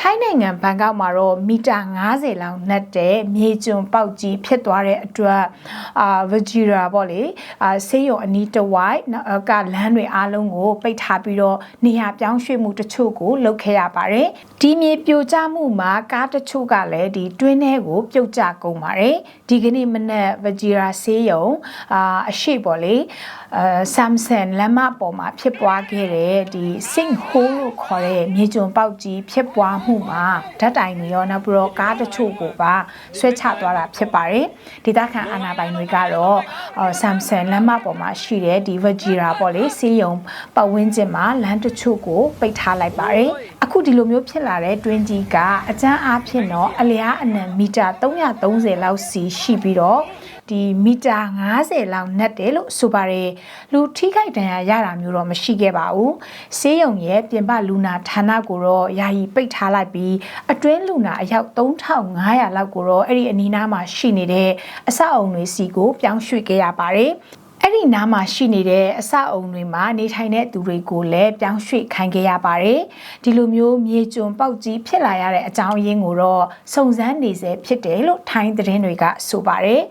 ထိုင်းနိုင်ငံဘန်ကောက်မှာတော့မီတာ90လောက်နက်တဲ့မြေကျွံပေါက်ကြီးဖြစ်သွားတဲ့အတွက်အာဗဂျီရာပေါ့လေအာဆေးရုံအနီးတစ်ဝိုက်ကလမ်းတွေအားလုံးကိုပိတ်ထားပြီးတော့နေရာပြောင်းရွှေ့မှုတချို့ကိုလုပ်ခဲ့ရပါတယ်ဒီမြေပြိုကျမှုမှာကားတချို့ကလည်းဒီတွင်းထဲကိုပြုတ်ကျကုန်ပါတယ်ဒီကနေ့မနက်ဗဂျီရာဆေးရုံအာအရှိပေါ့လေအဲဆမ်ဆန်လမ်းမပေါ်မှာဖြစ်ပွားခဲ့တဲ့ဒီစင့်ဟိုးလို့ခေါ်တဲ့မြေကျွံပေါက်ကြီးဖြစ်ပွားမှုမှာဓာတ်တိုင်တွေရောနောက်ပြီးတော့ကားတချို့ကိုပါဆွဲချသွားတာဖြစ်ပါတယ်ဒေသခံအာဏာပိုင်တွေကတော့ဆမ်ဆန်လမ်းမပေါ်မှာရှိတဲ့ဒီဗဂျီရာပေါ့လေစီးရုံပတ်ဝန်းကျင်မှာလမ်းတချို့ကိုပိတ်ထားလိုက်ပါတယ်အခုဒီလိုမျိုးဖြစ်လာတဲ့တွင်းကြီးကအကျန်းအားဖြင့်တော့အလျားအနံမီတာ330လောက်စီရှိပြီးတော့ဒီမီတာ90လောက်နက်တယ်လို့ဆိုပါတယ်လူထိခိုက်ဒဏ်ရာရတာမျိုးတော့မရှိခဲ့ပါဘူးဆေးရုံရဲ့ပြင်ပလူနာဌာနကိုတော့ယာယီပိတ်ထားလိုက်ပြီးအတွင်းလူနာအယောက်3500လောက်ကိုတော့အဲ့ဒီအနီးနားမှာရှိနေတဲ့အဆောက်အုံတွေစီကိုပြောင်းရွှေ့ခဲ့ရပါတယ်အဲ့ဒီနားမှာရှိနေတဲ့အဆောက်အုံတွေမှာနေထိုင်တဲ့သူတွေကိုလည်းပြောင်းရွှေ့ခိုင်းခဲ့ရပါတယ်။ဒီလိုမျိုးမြေကျွံပေါက်ကြီးဖြစ်လာရတဲ့အကြောင်းရင်းကိုတော့စုံစမ်းနေစေဖြစ်တယ်လို့ထိုင်းသတင်းတွေကဆိုပါတယ်။